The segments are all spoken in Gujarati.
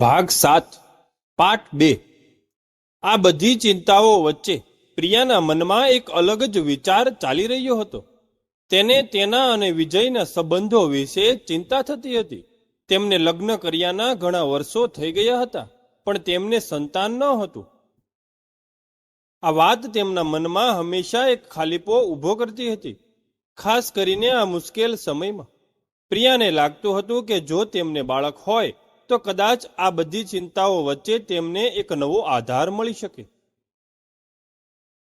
ભાગ સાત, પાઠ બે. આ બધી ચિંતાઓ વચ્ચે પ્રિયાના મનમાં એક અલગ જ વિચાર ચાલી રહ્યો હતો. તેને તેના અને વિજયના સંબંધો વિશે ચિંતા થતી હતી. તેમને લગ્ન કર્યાના ઘણા વર્ષો થઈ ગયા હતા, પણ તેમને સંતાન ન હતું. આ વાત તેમના મનમાં હંમેશા એક ખાલીપો ઊભો કરતી હતી, ખાસ કરીને આ મુશ્કેલ સમયમાં. પ્રિયાને લાગતું હતું કે જો તેમને બાળક હોય તો કદાચ આ બધી ચિંતાઓ વચ્ચે તેમને એક નવો આધાર મળી શકે.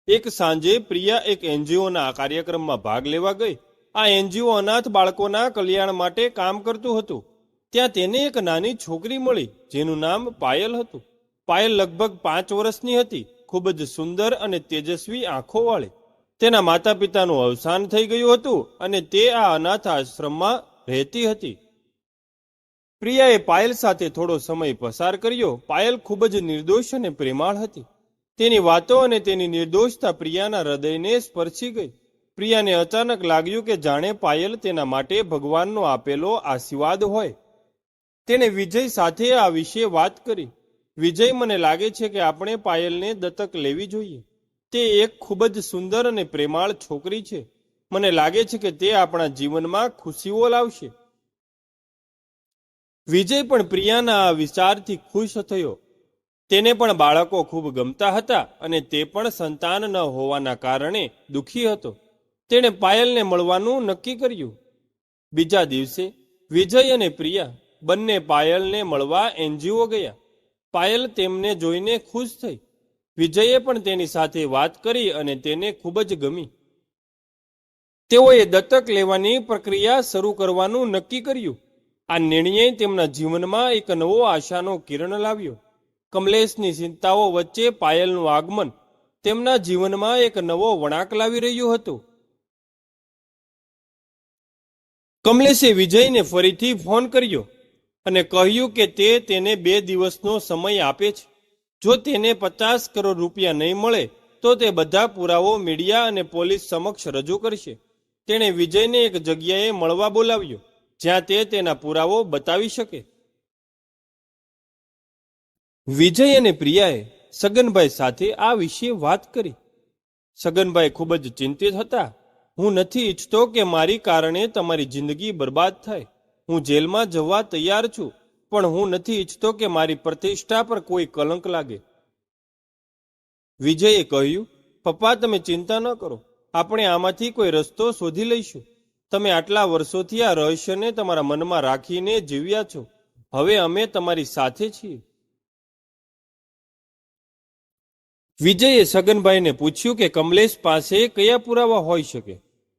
એક સાંજે પ્રિયા એક એનજીઓના કાર્યક્રમમાં ભાગ લેવા ગઈ. આ એનજીઓ અનાથ બાળકોના કલ્યાણ માટે કામ કરતું હતું. ત્યાં તેને એક નાની છોકરી મળી, જેનું નામ પાયલ હતું. પાયલ લગભગ પાંચ વર્ષની હતી, ખૂબ જ સુંદર અને તેજસ્વી આંખોવાળી. તેના માતા પિતાનું અવસાન થઈ ગયું હતું અને તે આ અનાથ આશ્રમમાં રહેતી હતી. પ્રિયાએ પાયલ સાથે થોડો સમય પસાર કર્યો. પાયલ ખૂબ જ નિર્દોષ અને પ્રેમાળ હતી. તેની વાતો અને તેની નિર્દોષતા પ્રિયાના હૃદયને સ્પર્શી ગઈ. પ્રિયાને અચાનક લાગ્યું કે જાણે પાયલ તેના માટે ભગવાનનો આપેલો આશીર્વાદ હોય. તેણે વિજય સાથે આ વિશે વાત કરી. વિજય મને લાગે છે કે આપણે પાયલને દત્તક લેવી જોઈએ. તે એક ખૂબ જ સુંદર અને પ્રેમાળ છોકરી છે. મને લાગે છે કે તે આપણા જીવનમાં ખુશીઓ લાવશે. વિજય પણ પ્રિયાના આ વિચારથી ખુશ થયો. તેને પણ બાળકો ખૂબ ગમતા હતા અને તે પણ સંતાન ન હોવાના કારણે દુઃખી હતો. તેણે પાયલને મળવાનું નક્કી કર્યું. બીજા દિવસે વિજય અને પ્રિયા બંને પાયલને મળવા એનજીઓ ગયા. પાયલ તેમને જોઈને ખુશ થઈ. વિજયે પણ તેની સાથે વાત કરી અને તેને ખૂબ જ ગમી. તેઓએ દત્તક લેવાની પ્રક્રિયા શરૂ કરવાનું નક્કી કર્યું. આ નિર્ણય તેમના જીવનમાં એક નવો આશાનો કિરણ લાવ્યો. કમલેશની ચિંતાઓ વચ્ચે પાયલનું આગમન તેમના જીવનમાં એક નવો વળાંક લાવી રહ્યું હતું. કમલેશે વિજયને ફરીથી ફોન કર્યો અને કહ્યું કે તે તેને બે દિવસનો સમય આપે છે. જો તેને પચાસ કરોડ રૂપિયા નહીં મળે, તો તે બધા પુરાવો મીડિયા અને પોલીસ સમક્ષ રજૂ કરશે. તેણે વિજયને એક જગ્યાએ મળવા બોલાવ્યો. જ્યાં તે તેના પુરાવો બતાવી શકે. વિજય અને પ્રિયાએ સગનભાઈ સાથે આ વિશે વાત કરી. સગનભાઈ ખૂબ જ ચિંતિત હતા. હું નથી ઈચ્છતો કે મારી કારણે તમારી જિંદગી બરબાદ થાય. હું જેલમાં જવા તૈયાર છું, પણ હું નથી ઈચ્છતો કે મારી પ્રતિષ્ઠા પર કોઈ કલંક લાગે. વિજયે કહ્યું, પપ્પા, તમે ચિંતા ન કરો. આપણે આમાંથી કોઈ રસ્તો શોધી લઈશું. તમે આટલા વર્ષોથી આ રહસ્યને તમારા મનમાં રાખીને જીવ્યા છો. હવે અમે તમારી સાથે છીએ. વિજયે છગનભાઈને પૂછ્યું કે કમલેશ પાસે કયા પુરાવા હોઈ શકે?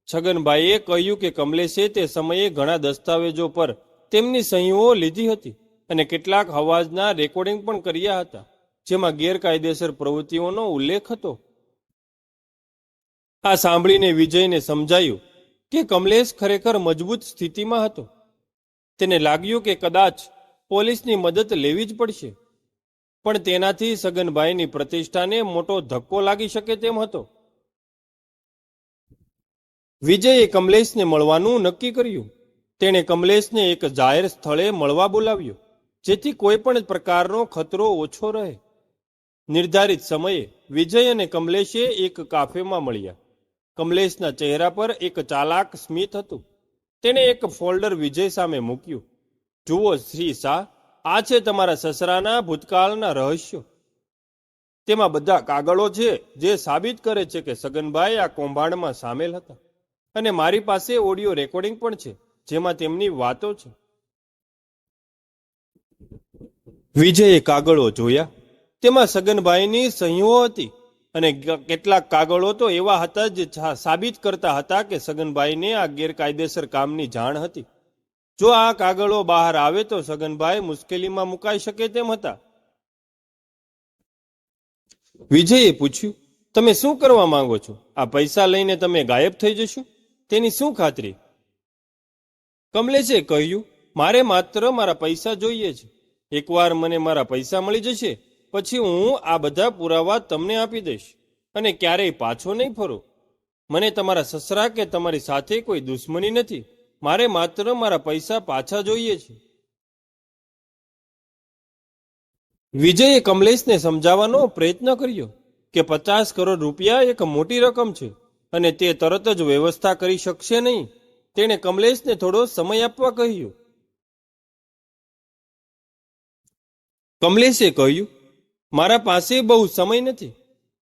છગનભાઈએ કહ્યું કે કમલેશે તે સમયે ઘણા દસ્તાવેજો પર તેમની સહીઓ લીધી હતી અને કેટલાક અવાજના રેકોર્ડિંગ પણ કર્યા હતા, જેમાં ગેરકાયદેસર પ્રવૃત્તિઓનો ઉલ્લેખ હતો. આ સાંભળીને વિજયને સમજાયું કે કમલેશ ખરેખર મજબૂત સ્થિતિમાં હતો? તેને લાગ્યું કે કદાચ પોલીસની મદદ લેવી જ પડશે. પણ તેનાથી સગનભાઈની પ્રતિષ્ઠાને મોટો ધક્કો લાગી શકે તેમ હતો. વિજયે કમલેશને મળવાનું નક્કી કર્યું. તેણે કમલેશને એક જાહેર સ્થળે મળવા બોલાવ્યો, જેથી કોઈ પણ પ્રકારનો ખતરો ઓછો રહે. નિર્ધારિત સમયે વિજય અને કમલેશે એક કાફેમાં મળ્યા. કમલેશના ચહેરા પર એક ચાલાક સ્મિત હતું. તેણે એક ફોલ્ડર વિજય સામે મૂક્યું. જુઓ શ્રી શાહ, આ છે તમારા સસરાના ભૂતકાળના રહસ્યો. તેમાં બધા કાગળો છે જે સાબિત કરે છે કે સગનભાઈ આ કૌભાંડમાં સામેલ હતા. અને મારી પાસે ઓડિયો રેકોર્ડિંગ પણ છે, જેમાં તેમની વાતો છે. વિજયે કાગળો જોયા. તેમાં સગનભાઈની સહીઓ હતી. અને કેટલાક કાગળો તો એવા હતા જે, સાબિત કરતા હતા કે સગનભાઈને આ ગેરકાયદેસર કામની જાણ હતી. જો આ કાગળો બહાર આવે તો સગનભાઈ મુશ્કેલીમાં મુકાઈ શકે તેમ હતા. વિજયે પૂછ્યું, તમે શું કરવા માંગો છો? આ પૈસા લઈને તમે ગાયબ થઈ જશો? તેની શું ખાતરી? કમલેશે કહ્યું, મારે માત્ર મારા પૈસા જોઈએ છે. એકવાર મને મારા પૈસા મળી જશે પછી હું આ બધા પુરાવા તમને આપી દઈશ અને ક્યારેય પાછો નહીં ફરો. મને તમારા સસરા કે તમારી સાથે કોઈ દુશ્મની નથી. મારે માત્ર મારા પૈસા પાછા જોઈએ છે. વિજયે કમલેશને સમજાવવાનો પ્રયત્ન કર્યો કે પચાસ કરોડ રૂપિયા એક મોટી રકમ છે અને તે તરત જ વ્યવસ્થા કરી શકશે નહીં. તેણે કમલેશને થોડો સમય આપવા કહ્યું. કમલેશે કહ્યું મારા પાસે બહુ સમય નથી.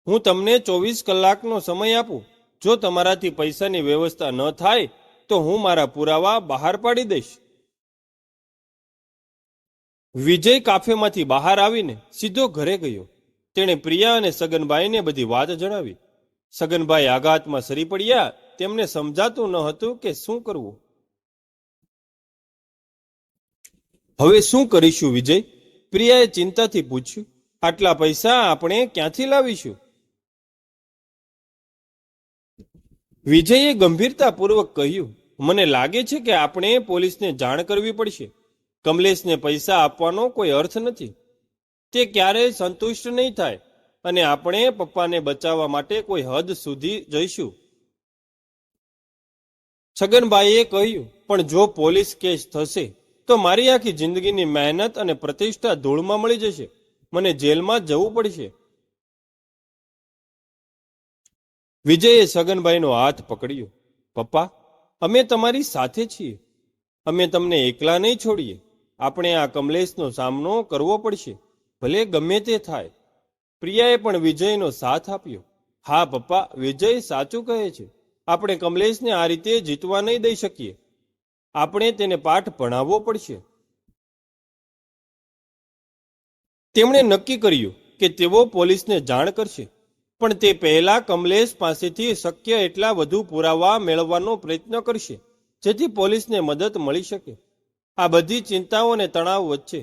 હું તમને ચોવીસ કલાકનો સમય આપું. જો તમારાથી પૈસાની વ્યવસ્થા ન થાય, તો હું મારા પુરાવા બહાર પાડી દઈશ. વિજય કાફેમાંથી બહાર આવીને સીધો ઘરે ગયો. તેણે પ્રિયા અને સગનભાઈને બધી વાત જણાવી. સગનભાઈ આઘાતમાં સરી પડ્યા. તેમને સમજાતું ન હતું કે શું કરવું. હવે શું કરીશું વિજય? પ્રિયાએ ચિંતાથી પૂછ્યું. આટલા પૈસા આપણે ક્યાંથી લાવીશું? વિજયે ગંભીરતાપૂર્વક કહ્યું, મને લાગે છે કે આપણે પોલીસને જાણ કરવી પડશે. કમલેશને પૈસા આપવાનો કોઈ અર્થ નથી. તે ક્યારેય સંતુષ્ટ નહીં થાય અને આપણે પપ્પાને બચાવવા માટે કોઈ હદ સુધી જઈશું. છગનભાઈએ કહ્યું, પણ જો પોલીસ કેસ થશે, તો મારી આખી જિંદગીની મહેનત અને પ્રતિષ્ઠા ધૂળમાં મળી જશે. મને જેલમાં જવું પડશે. વિજયે સગનભાઈનો હાથ પકડ્યો. પપ્પા, અમે તમારી સાથે છીએ. અમે તમને એકલા નહીં છોડીએ. આપણે આ કમલેશનો સામનો કરવો પડશે. ભલે ગમે તે થાય. પ્રિયાએ પણ વિજયનો સાથ આપ્યો. હા, પપ્પા, વિજય સાચું કહે છે. આપણે કમલેશને આ રીતે જીતવા નહીં દઈ શકીએ. આપણે તેને પાઠ ભણાવવો પડશે. તેમણે નક્કી કર્યું કે તેઓ પોલીસને જાણ કરશે. પણ તે પહેલા કમલેશ પાસેથી શક્ય એટલા વધુ પુરાવા મેળવવાનો પ્રયત્ન કરશે, જેથી પોલીસને મદદ મળી શકે. આ બધી ચિંતાઓ અને તણાવ વચ્ચે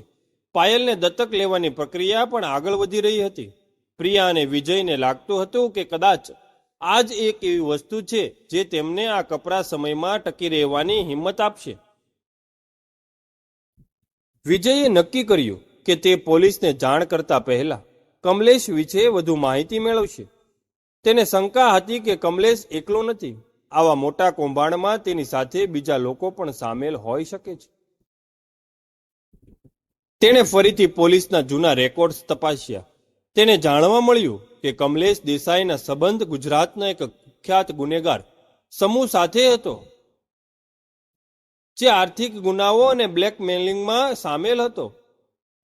પાયલને દત્તક લેવાની પ્રક્રિયા પણ આગળ વધી રહી હતી. પ્રિયા અને વિજયને લાગતું હતું કે કદાચ આ જ એક એવી વસ્તુ છે જે તેમને આ કપરા સમયમાં ટકી રહેવાની હિંમત આપશે. વિજયે નક્કી કર્યું કે તે પોલીસને જાણ કરતા પહેલા કમલેશ વિશે વધુ માહિતી મેળવશે. તેને શંકા હતી કે કમલેશ એકલો નથી. આવા મોટા કૌભાંડમાં તેની સાથે બીજા લોકો પણ સામેલ હોઈ શકે છે. તેણે ફરીથી પોલીસના જૂના રેકોર્ડ્સ તપાસ્યા. તેને જાણવા મળ્યું કે કમલેશ દેસાઈના સંબંધ ગુજરાતના એક કુખ્યાત ગુનેગાર સમૂહ સાથે હતો, જે આર્થિક ગુનાઓ અને બ્લેકમેલિંગમાં સામેલ હતો.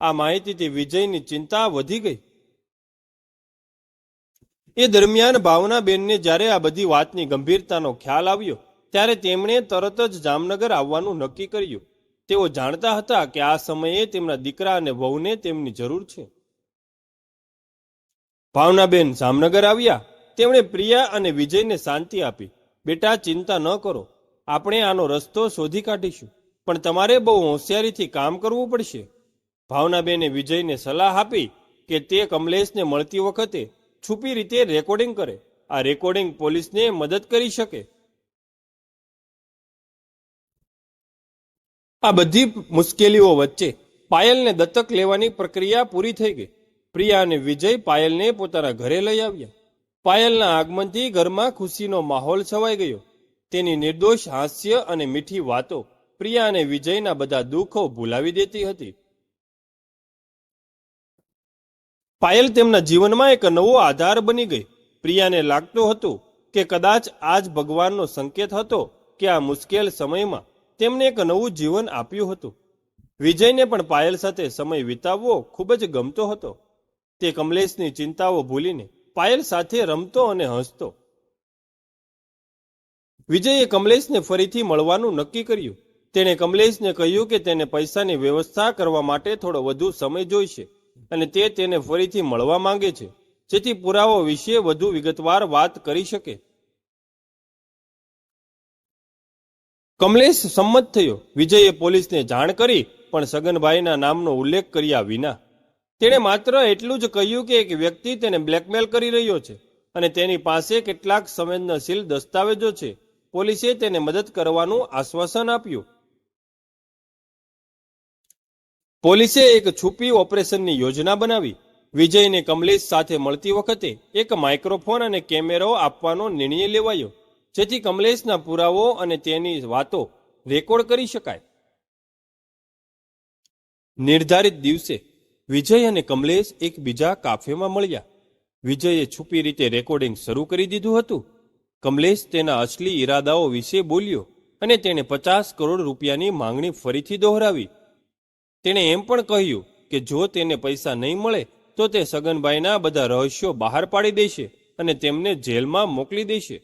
આ માહિતીથી વિજયની ચિંતા વધી ગઈ. એ દરમિયાન ભાવનાબેનને જ્યારે આ બધી વાતની ગંભીરતાનો ખ્યાલ આવ્યો, ત્યારે તેમણે તરત જ જામનગર આવવાનું નક્કી કર્યું. તેઓ જાણતા હતા કે આ સમયે તેમના દીકરા અને વહુને તેમની જરૂર છે. ભાવનાબેન જામનગર આવ્યા. તેમણે પ્રિયા અને વિજયને શાંતિ આપી. બેટા, ચિંતા ન કરો. આપણે આનો રસ્તો શોધી કાઢીશું. પણ તમારે બહુ હોશિયારીથી કામ કરવું પડશે. ભાવનાબેને વિજયને સલાહ આપી કે તે કમલેશને મળતી વખતે છુપી રીતે રેકોર્ડિંગ કરે. આ રેકોર્ડિંગ પોલીસને મદદ કરી શકે. આ બધી મુશ્કેલીઓ વચ્ચે પાયલને દત્તક લેવાની પ્રક્રિયા પૂરી થઈ ગઈ. પ્રિયા અને વિજય પાયલને પોતાના ઘરે લઈ આવ્યા. પાયલના આગમનથી ઘરમાં ખુશીનો માહોલ છવાઈ ગયો. તેની નિર્દોષ હાસ્ય અને મીઠી વાતો પ્રિયા અને વિજયના બધા દુઃખો ભૂલાવી દેતી હતી. પાયલ તેમના જીવનમાં એક નવો આધાર બની ગઈ. પ્રિયાને લાગતું હતું કે કદાચ આજ ભગવાનનો સંકેત હતો કે આ મુશ્કેલ સમયમાં તેમને એક નવું જીવન આપ્યું હતું. વિજયને પણ પાયલ સાથે સમય વિતાવવો ખૂબ જ ગમતો હતો. તે કમલેશની ચિંતાઓ ભૂલીને પાયલ સાથે રમતો અને હસતો. વિજયે કમલેશને ફરીથી મળવાનું નક્કી કર્યું. તેણે કમલેશને કહ્યું કે તેને પૈસાની વ્યવસ્થા કરવા માટે થોડો વધુ સમય જોઈશે. અને તે તેને ફરીથી મળવા માંગે છે, જેથી પુરાવો વિશે વધુ વિગતવાર વાત કરી શકે. કમલેશ સંમત થયો. વિજયે પોલીસને જાણ કરી, પણ સગનભાઈના નામનો ઉલ્લેખ કર્યા વિના. તેણે માત્ર એટલું જ કહ્યું કે એક વ્યક્તિ તેને બ્લેકમેલ કરી રહ્યો છે અને તેની પાસે કેટલાક સંવેદનશીલ દસ્તાવેજો છે. પોલીસે તેને મદદ કરવાનું આશ્વાસન આપ્યું. પોલીસે એક છુપી ઓપરેશનની યોજના બનાવી. વિજયને કમલેશ સાથે મળતી વખતે એક માઇક્રોફોન અને કેમેરો આપવાનો નિર્ણય લેવાયો, જેથી કમલેશના પુરાવો અને તેની વાતો રેકોર્ડ કરી શકાય. નિર્ધારિત દિવસે વિજય અને કમલેશ એકબીજા કાફેમાં મળ્યા. વિજયે છુપી રીતે રેકોર્ડિંગ શરૂ કરી દીધું હતું. કમલેશ તેના અસલી ઈરાદાઓ વિશે બોલ્યો અને તેણે પચાસ કરોડ રૂપિયાની માંગણી ફરીથી દોહરાવી. તેણે એમ પણ કહ્યું કે જો તેને પૈસા નહીં મળે, તો તે સગનભાઈના બધા રહસ્યો બહાર પાડી દેશે અને તેમને જેલમાં મોકલી દેશે.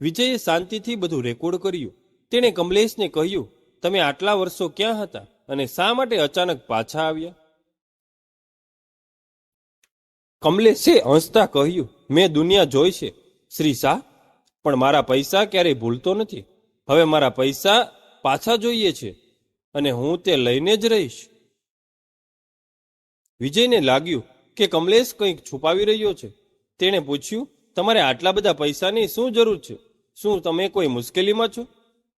વિજયે શાંતિથી બધું રેકોર્ડ કર્યું. તેણે કમલેશને કહ્યું, તમે આટલા વર્ષો ક્યાં હતા અને શા માટે અચાનક પાછા આવ્યા? કમલેશે હંસતા કહ્યું, મેં દુનિયા જોઈ છે, શ્રી શાહ, પણ મારા પૈસા ક્યારેય ભૂલતો નથી. હવે મારા પૈસા પાછા જોઈએ છે. અને હું તે લઈને જ રહીશ. વિજયને લાગ્યું કે કમલેશ કંઈક છુપાવી રહ્યો છે. તેણે પૂછ્યું, તમારે આટલા બધા પૈસાની શું જરૂર છે? શું તમે કોઈ મુશ્કેલીમાં છો?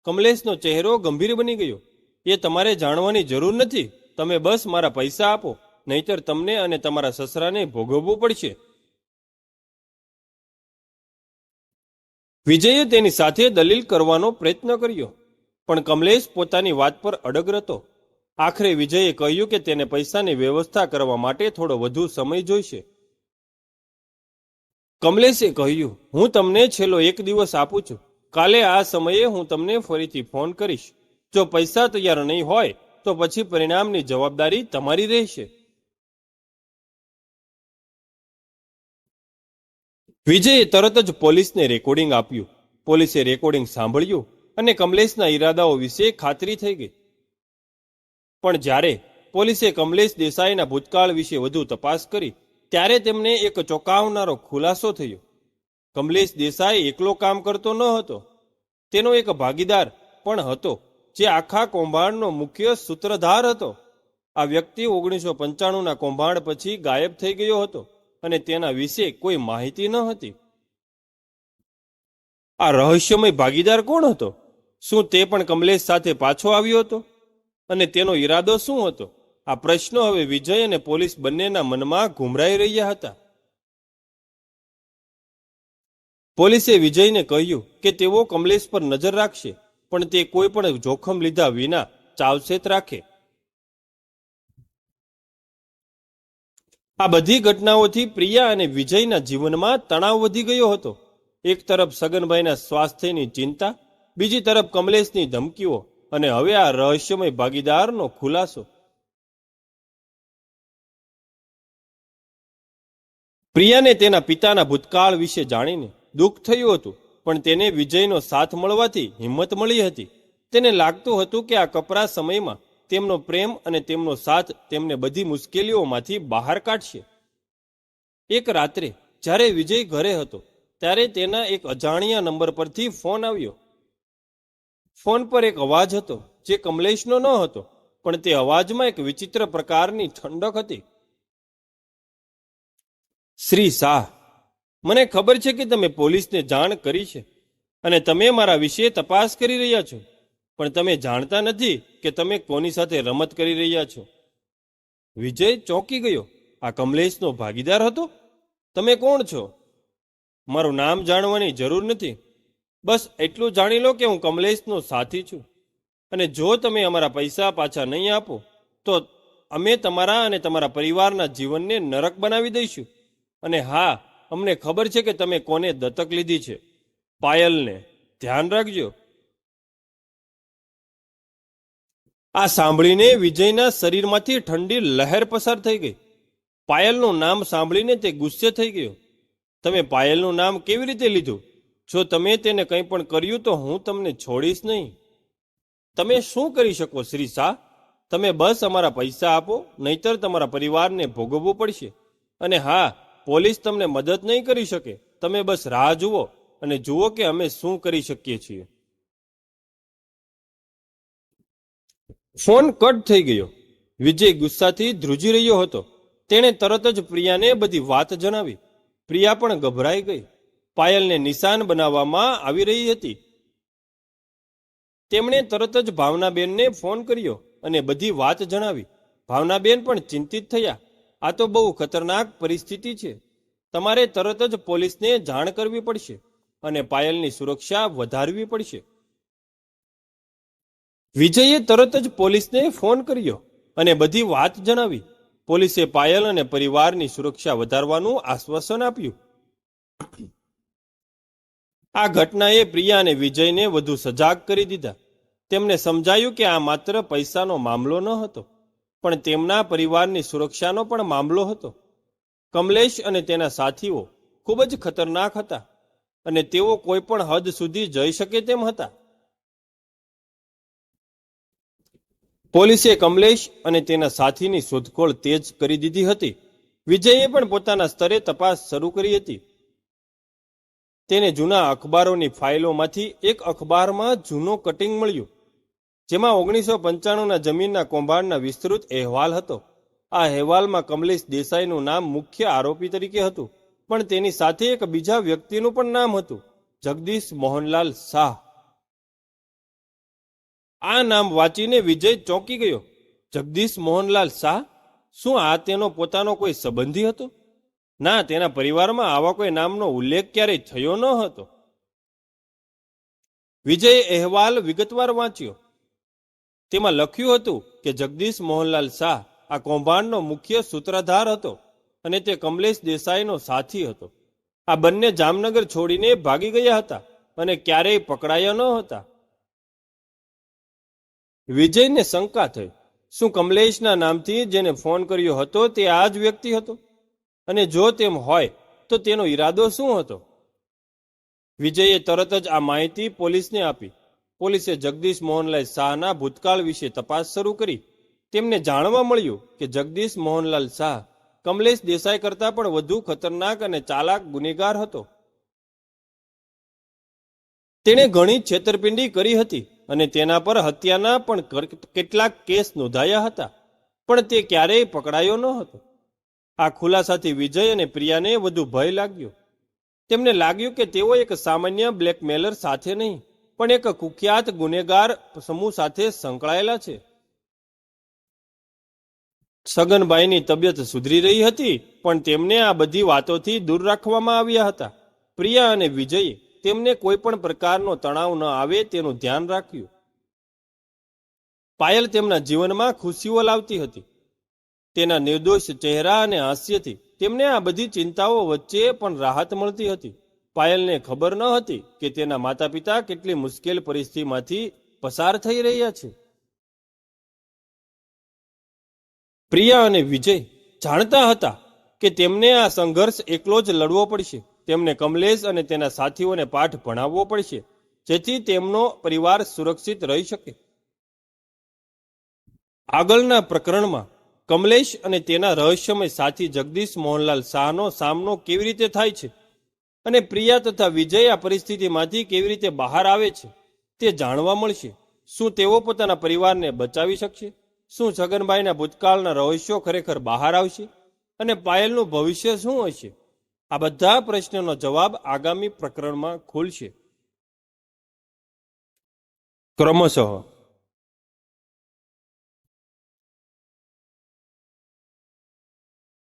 કમલેશનો ચહેરો ગંભીર બની ગયો. એ તમારે જાણવાની જરૂર નથી. તમે બસ મારા પૈસા આપો. નહીતર તમને અને તમારા સસરાને ભોગવવું પડશે. વિજયે તેની સાથે દલીલ કરવાનો પ્રયત્ન કર્યો. પણ કમલેશ પોતાની વાત પર અડગ હતો આખરે વિજયે કહ્યું કે તેને પૈસાની વ્યવસ્થા કરવા માટે થોડો વધુ સમય જોઈશે. કમલેશે કહ્યું, હું તમને છેલ્લો એક દિવસ આપું છું. કાલે આ સમયે હું તમને ફરીથી ફોન કરીશ. જો પૈસા તૈયાર નહીં હોય, તો પછી પરિણામની જવાબદારી તમારી રહેશે. વિજયે તરત જ પોલીસને રેકોર્ડિંગ આપ્યું. પોલીસે રેકોર્ડિંગ સાંભળ્યું. અને કમલેશના ઈરાદાઓ વિશે ખાતરી થઈ ગઈ. પણ જ્યારે પોલીસે કમલેશ દેસાઈના ભૂતકાળ વિશે વધુ તપાસ કરી, ત્યારે તેમને એક ચોંકાવનારો ખુલાસો થયો. કમલેશ દેસાઈ એકલો કામ કરતો ન હતો. તેનો એક ભાગીદાર પણ હતો, જે આખા કૌભાંડનો મુખ્ય સૂત્રધાર હતો. આ વ્યક્તિ ઓગણીસો પંચાણુંના કૌભાંડ પછી ગાયબ થઈ ગયો હતો અને તેના વિશે કોઈ માહિતી ન હતી. આ રહસ્યમય ભાગીદાર કોણ હતો? શું તે પણ કમલેશ સાથે પાછો આવ્યો હતો? અને તેનો ઈરાદો શું હતો? આ પ્રશ્નો હવે વિજય અને પોલીસ બંનેના મનમાં ગુમરાઈ રહ્યા હતા. પોલીસે વિજયને કહ્યું કે તેઓ કમલેશ પર નજર રાખશે, પણ તે કોઈ પણ જોખમ લીધા વિના ચાવચેત રાખે. આ બધી ઘટનાઓથી પ્રિયા અને વિજયના જીવનમાં તણાવ વધી ગયો હતો. એક તરફ સગનભાઈના સ્વાસ્થ્યની ચિંતા બીજી તરફ કમલેશની ધમકીઓ અને હવે આ રહસ્યમય ભાગીદારનો ખુલાસો. પ્રિયાને તેના પિતાના ભૂતકાળ વિશે જાણીને દુઃખ થયું હતું, પણ તેને વિજયનો સાથ મળવાથી હિંમત મળી હતી. તેને લાગતું હતું કે આ કપરા સમયમાં તેમનો પ્રેમ અને તેમનો સાથ તેમને બધી મુશ્કેલીઓમાંથી બહાર કાઢશે. એક રાત્રે જ્યારે વિજય ઘરે હતો, ત્યારે તેના એક અજાણ્યા નંબર પરથી ફોન આવ્યો. ફોન પર એક અવાજ હતો, જે કમલેશનો ન હતો, પણ તે અવાજમાં એક વિચિત્ર પ્રકારની ઠંડક હતી. શ્રી શાહ, મને ખબર છે કે તમે પોલીસને જાણ કરી છે અને તમે મારા વિશે તપાસ કરી રહ્યા છો, પણ તમે જાણતા નથી કે તમે કોની સાથે રમત કરી રહ્યા છો. વિજય ચોંકી ગયો. આ કમલેશનો ભાગીદાર હતો? તમે કોણ છો? મારું નામ જાણવાની જરૂર નથી. બસ એટલું જાણી લો કે હું કમલેશનો સાથી છું. અને જો તમે અમારા પૈસા પાછા નહીં આપો, તો અમે તમારા અને તમારા પરિવારના જીવનને નરક બનાવી દઈશું. અને હા, અમને ખબર છે કે તમે કોને દત્તક લીધી છે. પાયલને ધ્યાન રાખજો. આ સાંભળીને વિજયના શરીરમાંથી ઠંડી લહેર પસાર થઈ ગઈ. પાયલનું નામ સાંભળીને તે ગુસ્સે થઈ ગયો. તમે પાયલનું નામ કેવી રીતે લીધું? જો તમે તેને કંઈ પણ કર્યું તો હું તમને છોડીશ નહીં. તમે શું કરી શકો શ્રી શાહ? તમે બસ અમારા પૈસા આપો, નહીતર તમારા પરિવારને ભોગવવું પડશે. અને હા, પોલીસ તમને મદદ નહીં કરી શકે. તમે બસ રાહ જુઓ અને જુઓ કે અમે શું કરી શકીએ છીએ. ફોન કટ થઈ ગયો. વિજય ગુસ્સાથી ધ્રુજી રહ્યો હતો. તેણે તરત જ પ્રિયાને બધી વાત જણાવી. પ્રિયા પણ ગભરાઈ ગઈ. પાયલને નિશાન બનાવવામાં આવી રહી હતી. તેમણે તરત જ ભાવનાબેનને ફોન કર્યો અને બધી વાત જણાવી. ભાવનાબેન પણ ચિંતિત થયા. આ તો બહુ ખતરનાક પરિસ્થિતિ છે. તમારે તરત જ પોલીસને જાણ કરવી પડશે અને પાયલની સુરક્ષા વધારવી પડશે. વિજયે તરત જ પોલીસને ફોન કર્યો અને બધી વાત જણાવી. પોલીસે પાયલ અને પરિવારની સુરક્ષા વધારવાનું આશ્વાસન આપ્યું. આ ઘટનાએ પ્રિયા અને વિજયને વધુ સજાગ કરી દીધા. તેમને સમજાયું કે આ માત્ર પૈસાનો મામલો ન હતો, પણ તેમના પરિવારની સુરક્ષાનો પણ મામલો હતો. કમલેશ અને તેના સાથીઓ ખૂબ જ ખતરનાક હતા અને તેઓ કોઈ પણ હદ સુધી જઈ શકે તેમ હતા. પોલીસે કમલેશ અને તેના સાથીની શોધખોળ તેજ કરી દીધી હતી. વિજયે પણ પોતાના સ્તરે તપાસ શરૂ કરી હતી. તેને જૂના અખબારોની ફાઇલોમાંથી એક અખબારમાં જૂનો કટિંગ મળ્યું, જેમાં ઓગણીસો પંચાણુંના જમીનના કૌભાંડના વિસ્તૃત અહેવાલ હતો. આ અહેવાલમાં કમલેશ દેસાઈનું નામ મુખ્ય આરોપી તરીકે હતું, પણ તેની સાથે એક બીજા વ્યક્તિનું પણ નામ હતું, જગદીશ મોહનલાલ શાહ. આ નામ વાંચીને વિજય ચોંકી ગયો. જગદીશ મોહનલાલ શાહ, શું આ તેનો પોતાનો કોઈ સંબંધી હતો? ના, તેના પરિવારમાં આવા કોઈ નામનો ઉલ્લેખ ક્યારેય થયો ન હતો. વિજય અહેવાલ વિગતવાર વાંચ્યો. તેમાં લખ્યું હતું કે જગદીશ મોહનલાલ શાહ આ કૌભાંડનો મુખ્ય સૂત્રધાર હતો અને તે કમલેશ દેસાઈનો સાથી હતો. આ બંને જામનગર છોડીને ભાગી ગયા હતા અને ક્યારેય પકડાયા ન હતા. વિજયને શંકા થઈ. શું કમલેશના નામથી જેને ફોન કર્યો હતો તે આ જ વ્યક્તિ હતો? અને જો તેમ હોય, તો તેનો ઈરાદો શું હતો? વિજયે તરત જ આ માહિતી પોલીસને આપી. પોલીસે જગદીશ મોહનલાલ શાહના ભૂતકાળ વિશે તપાસ શરૂ કરી. તેમને જાણવા મળ્યું કે જગદીશ મોહનલાલ શાહ કમલેશ દેસાઈ કરતાં પણ વધુ ખતરનાક અને ચાલાક ગુનેગાર હતો. તેણે ઘણી છેતરપિંડી કરી હતી અને તેના પર હત્યાના પણ કેટલાક કેસ નોંધાયા હતા, પણ તે ક્યારેય પકડાયો ન હતો. આ ખુલાસાથી વિજય અને પ્રિયાને વધુ ભય લાગ્યો. તેમને લાગ્યું કે તેઓ એક સામાન્ય બ્લેકમેલર સાથે નહીં, પણ એક કુખ્યાત ગુનેગાર સમૂહ સાથે સંકળાયેલા છે. સગનભાઈની તબિયત સુધરી રહી હતી, પણ તેમને આ બધી વાતોથી દૂર રાખવામાં આવ્યા હતા. પ્રિયા અને વિજયે તેમને કોઈ પણ પ્રકારનો તણાવ ન આવે તેનું ધ્યાન રાખ્યું. પાયલ તેમના જીવનમાં ખુશીઓ લાવતી હતી. તેના નિર્દોષ ચહેરા અને હાસ્યથી તેમને આ બધી ચિંતાઓ વચ્ચે પણ રાહત મળતી હતી. પાયલને ખબર ન હતી કે તેના માતા પિતા કેટલી મુશ્કેલ પરિસ્થિતિમાંથી પસાર થઈ રહ્યા છે. પ્રિયા અને વિજય જાણતા હતા કે તેમને આ સંઘર્ષ એકલો જ લડવો પડશે. તેમને કમલેશ અને તેના સાથીઓને પાઠ ભણાવવો પડશે, જેથી તેમનો પરિવાર સુરક્ષિત રહી શકે. આગળના પ્રકરણમાં કમલેશ અને તેના રહસ્યમય સાથી જગદીશ મોહનલાલ શાહનો સામનો કેવી રીતે થાય છે? અને પ્રિયા તથા વિજય આ પરિસ્થિતિમાંથી કેવી રીતે બહાર આવે છે? તે જાણવા મળશે. શું તેઓ પોતાના પરિવારને બચાવી શકશે? શું છગનભાઈના ભૂતકાળના રહસ્યો ખરેખર બહાર આવશે? અને પાયલનું ભવિષ્ય શું હશે? આ બધા પ્રશ્નનો જવાબ આગામી પ્રકરણમાં ખુલશે. ક્રમશઃ